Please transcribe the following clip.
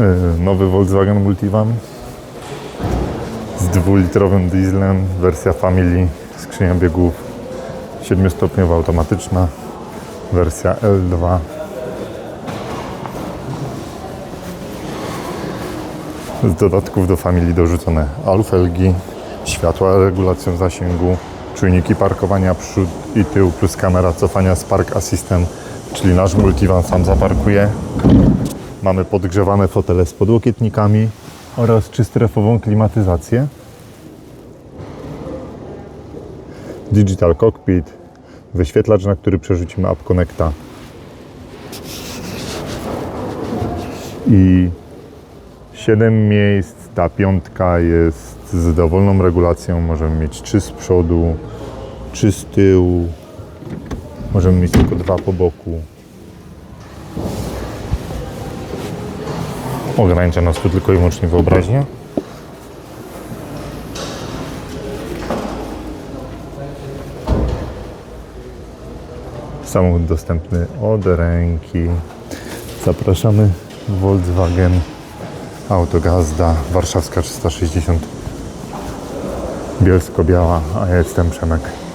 Yy, Nowy Volkswagen Multivan z dwulitrowym dieslem, wersja Family, skrzynia biegów 7-stopniowa automatyczna, wersja L2. Z dodatków do Family dorzucone alufelgi, światła regulacją zasięgu, czujniki parkowania przód i tył plus kamera cofania z Park Assistant, czyli nasz multivan sam zaparkuje. Mamy podgrzewane fotele z podłokietnikami oraz trzystrefową klimatyzację. Digital cockpit, wyświetlacz, na który przerzucimy App Connecta i 7 miejsc. Ta piątka jest z dowolną regulacją. Możemy mieć 3 z przodu, 3 z tyłu. Możemy mieć tylko dwa po boku. Ogranicza nas tu tylko i wyłącznie wyobraźnia. Samochód dostępny od ręki. Zapraszamy Volkswagen Autogazda Warszawska 360 Bielsko-Biała, a ja jestem Przemek.